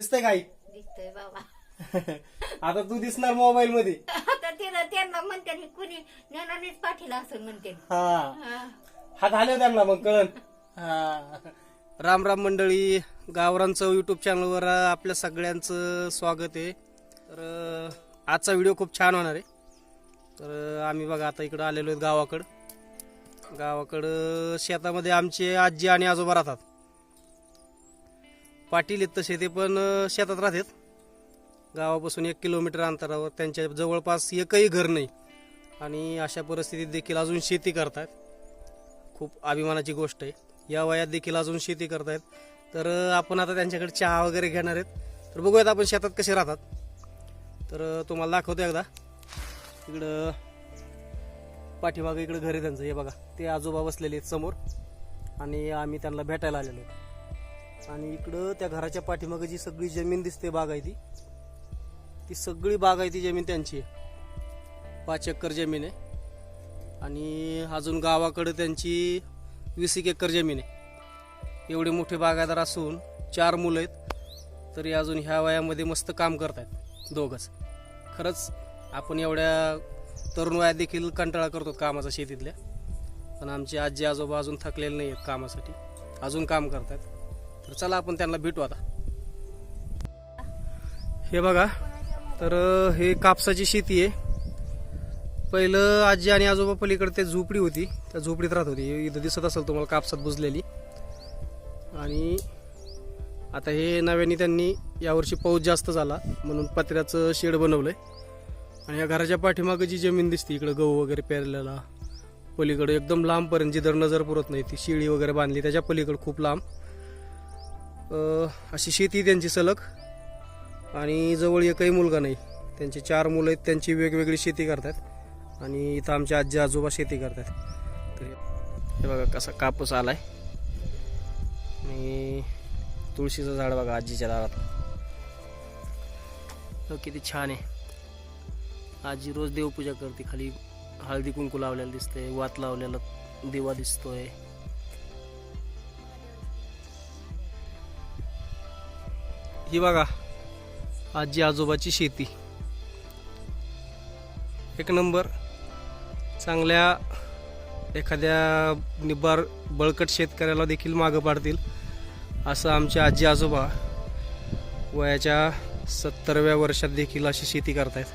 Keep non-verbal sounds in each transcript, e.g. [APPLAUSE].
दिसतंय काही दिसतोय बाबा. [LAUGHS] आता तू दिसणार मोबाईल मध्ये. आता तिला त्यांना म्हणते आणि कुणी ज्ञानानेच पाठीला असं म्हणते. हा. हा. हात आले त्यांना मग कळण राम राम मंडळी गावरांचं युट्यूब चॅनलवर आपल्या सगळ्यांचं स्वागत आहे. तर अं, आजचा व्हिडिओ खूप छान होणार आहे. तर अं, आम्ही बघा आता इकडं आलेलो आहेत गावाकडं. गावाकडं शेतामध्ये आमचे आजी आणि आजोबा राहतात. पाटील आहेत तसे ते पण शेतात राहतात. गावापासून एक किलोमीटर अंतरावर त्यांच्या जवळपास एकही घर नाही. आणि अशा परिस्थितीत देखील अजून शेती करतात खूप अभिमानाची गोष्ट आहे. या वयात देखील अजून शेती करतायत. तर आपण आता त्यांच्याकडे चहा वगैरे घेणार आहेत. तर बघूयात आपण शेतात कसे राहतात. तर तुम्हाला दाखवतो एकदा. इकडं पाठीमागं इकडं घर आहे त्यांचं हे बघा. ते आजोबा बसलेले आहेत समोर. आणि आम्ही त्यांना भेटायला आलेलो आणि इकडं त्या घराच्या पाठीमागे जी सगळी जमीन दिसते बागायती ती सगळी बागायती जमीन त्यांची आहे. पाच एकर जमीन आहे. आणि अजून गावाकडं त्यांची वीस एक एकर जमीन आहे. एवढे मोठे बागायदार असून चार मुलं आहेत. तरी अजून ह्या वयामध्ये मस्त काम करतायत दोघंच. खरंच आपण एवढ्या तरुण वयात देखील कंटाळा करतो कामाचा शेतीतल्या. पण आमचे आजी आजोबा अजून थकलेले नाही आहेत कामासाठी. अजून काम करतात तर चला आपण त्यांना भेटू आता. हे बघा तर हे कापसाची शेती आहे. पहिलं आजी आणि आजोबा पलीकडे ते झोपडी होती. त्या झोपडीत राहत होती. इथं दिसत असेल तुम्हाला कापसात बुजलेली. आणि आता हे नव्याने त्यांनी यावर्षी पाऊस जास्त झाला म्हणून पत्र्याचं शेड बनवलंय. आणि या घराच्या पाठीमागं जी जमीन दिसते इकडं गहू वगैरे पेरलेला पलीकडं एकदम लांबपर्यंत जिधर नजर पुरत नाही ती शिळी वगैरे बांधली त्याच्या पलीकडं खूप लांब. अशी शेती त्यांची सलग. आणि जवळ एकही मुलगा नाही. त्यांचे चार मुलं आहेत त्यांची वेगवेगळी शेती करतात. आणि इथं आमचे आजी आजोबा शेती करतात. तर हे बघा कसा कापूस आलाय. आणि तुळशीचं झाड बघा आजीच्या दारात. हो, किती छान आहे. आजी रोज देवपूजा करते. खाली हळदी कुंकू लावलेलं दिसतंय वात लावलेला दिवा दिसतोय. ही बघा आजी आजोबाची शेती. एक नंबर चांगल्या एखाद्या निब्बार बळकट शेतकऱ्याला देखील मागं पाडतील असं आमचे आजी आजोबा वयाच्या सत्तरव्या वर्षात देखील अशी शेती करतायत.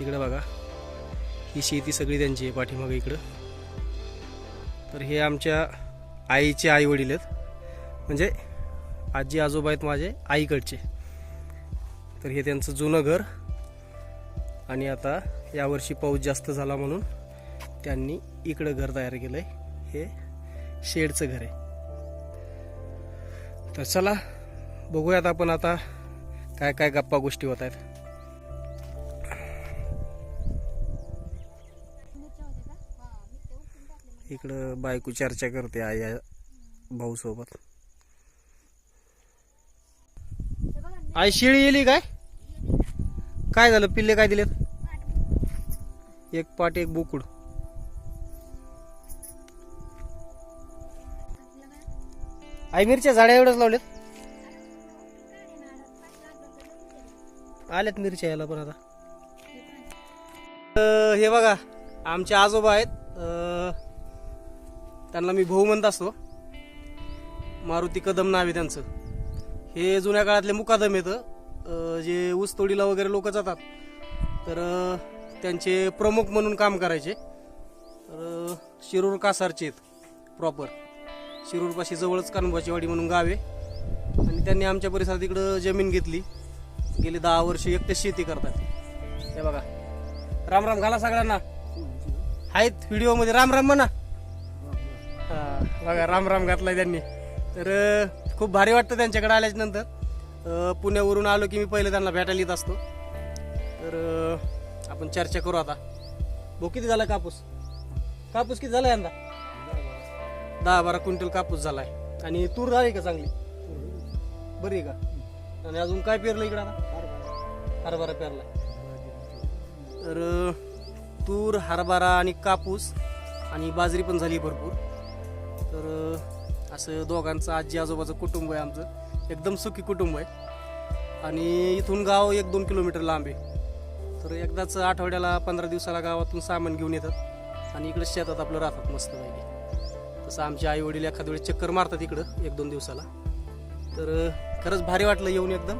इकडं बघा ही शेती सगळी त्यांची आहे पाठीमागं इकडं. तर हे आमच्या आईचे आई वडील आहेत. म्हणजे आजी आजोबा आहेत माझे आईकडचे. तर हे त्यांचं जुनं घर. आणि आता यावर्षी पाऊस जास्त झाला म्हणून त्यांनी इकडं घर तयार केलं आहे हे शेडचं घर आहे. तर चला बघूयात आपण आता काय काय गप्पा गोष्टी होत आहेत. इकडं बायको चर्चा करते आई भाऊसोबत आई शिळी येली काय? काय झालं? पिल्ले काय दिलेत? एक पाट एक बोकुड. आई मिरच्या झाड्या एवढंच लावलेत? आल्यात मिरच्या याला पण आता. हे बघा आमचे आजोबा आहेत. त्यांना मी भाऊ म्हणत असतो. मारुती कदम नाव आहे त्यांचं. हे जुन्या काळातले मुकादम येतं जे ऊसतोडीला वगैरे लोक जातात. तर त्यांचे प्रमुख म्हणून काम करायचे. तर शिरूर कासारचे आहेत प्रॉपर शिरूरपाशी जवळच कानबाची वाडी म्हणून गाव आहे. आणि त्यांनी आमच्या परिसरात इकडं जमीन घेतली. गेली दहा वर्ष एकटे शेती करतात. हे बघा. राम राम घाला सगळ्यांना. आहेत व्हिडिओमध्ये. राम राम म्हणा. बघा राम राम घातलाय त्यांनी. तर खूप भारी वाटतं त्यांच्याकडे आल्याच्यानंतर पुण्यावरून आलो की मी पहिले त्यांना भेटायला येत असतो. तर आपण चर्चा करू आता. भाऊ किती झाला कापूस? कापूस किती झाला यंदा? दहा बारा क्विंटल कापूस झालाय. आणि तूर झाली का चांगली? बरी आहे का? आणि अजून काय पेरलं इकडं आता? हरभरा पेरला. तर तूर हरभरा आणि कापूस आणि बाजरी पण झाली भरपूर. तर असं दोघांचं आजी आजोबाचं कुटुंब आहे आमचं. एकदम सुखी कुटुंब आहे. आणि इथून गाव एक दोन किलोमीटर लांब आहे. तर एकदाच आठवड्याला पंधरा दिवसाला गावातून सामान घेऊन येतात. आणि इकडे शेतात आपलं राहतात मस्त पैकी. तसं आमचे आई वडील एखाद्या वेळेस चक्कर मारतात इकडं एक दोन दिवसाला. तर खरंच भारी वाटलं येऊन एकदम.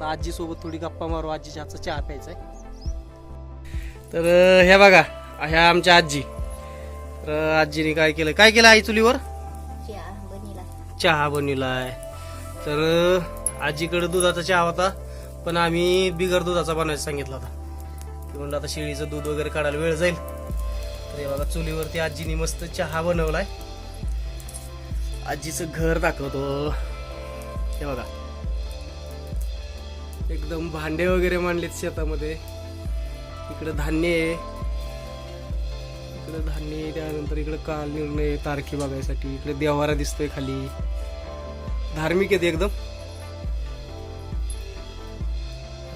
तर आजीसोबत थोडी गप्पा मारू आजीच्या हातचा चहा प्यायचा आहे तर ह्या बघा ह्या आमच्या आजी. तर आजीने काय केलं? काय केलं आई चुलीवर? चहा चहा आहे तर आजीकडे दुधाचा चहा होता पण आम्ही बिगर दुधाचा बनवायचं सांगितला होता. म्हणलं आता शेळीचं दूध वगैरे काढायला वेळ जाईल. तर हे बघा चुलीवरती आजीने मस्त चहा बनवलाय. आजीचं घर दाखवतो. हे बघा. एकदम भांडे वगैरे मांडलेत शेतामध्ये. इकडे धान्य आहे. इकडे धान्य त्यानंतर इकडे काल निर्णय तारखे बघायसाठी. इकडे देवारा दिसतोय खाली. धार्मिक आहेत एकदम.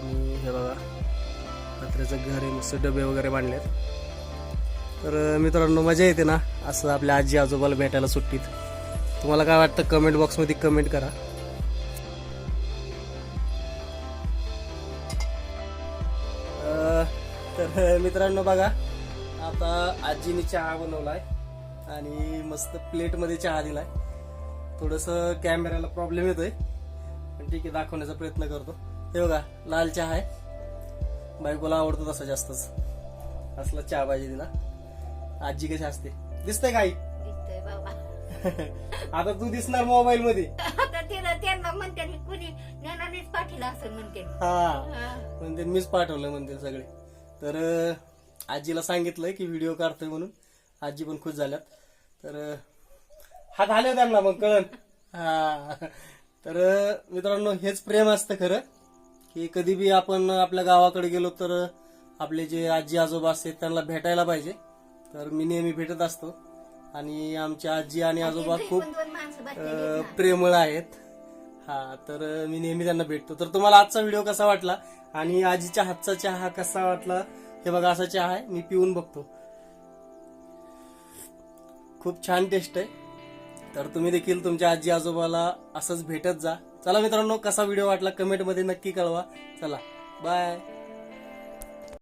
आणि हे बघा पत्र्याचं घर आहे मस्त डबे वगैरे बांधलेत. तर मित्रांनो मजा येते ना? असं आपल्या आजी आजोबाला भेटायला सुट्टीत. तुम्हाला काय वाटतं? कमेंट बॉक्समध्ये कमेंट करा. तर मित्रांनो बघा. आता आजीने चहा बनवलाय आणि मस्त प्लेटमध्ये चहा दिलाय. थोडस कॅमेऱ्याला प्रॉब्लेम येतोय. पण ठीक आहे दाखवण्याचा प्रयत्न करतो. हे बघा लाल चहा आहे. बायकोला आवडतो तसा जास्तच. असला चहा पाहिजे तिला. आजी कशी असते? दिसतंय काही दिसतोय बाबा. [LAUGHS] आता तू दिसणार मोबाईल मध्ये. म्हणते मीच पाठवलं म्हणते सगळे. तर आजीला सांगितलंय की व्हिडिओ काढतोय म्हणून. आजी पण खुश झाल्यात. तर हात आले त्यांना मग कळण. हा. तर मित्रांनो हेच प्रेम असतं खरं की कधी बी आपण आपल्या गावाकडे गेलो तर आपले जे आजी आजोबा असतात त्यांना भेटायला पाहिजे. तर मी नेहमी भेटत असतो. आणि आमच्या आजी आणि आजोबा खूप प्रेमळ आहेत. हा तर मी नेहमी त्यांना भेटतो. तर तुम्हाला आजचा व्हिडिओ कसा वाटला? आणि आजीच्या हातचा चहा कसा वाटला? हे बघा असा चहा आहे. मी पिऊन बघतो. खूप छान टेस्ट आहे. तर तुम्ही देखील तुमच्या आजी आजोबाला असंच भेटत जा. चला मित्रांनो कसा व्हिडिओ वाटला कमेंटमध्ये नक्की कळवा. चला बाय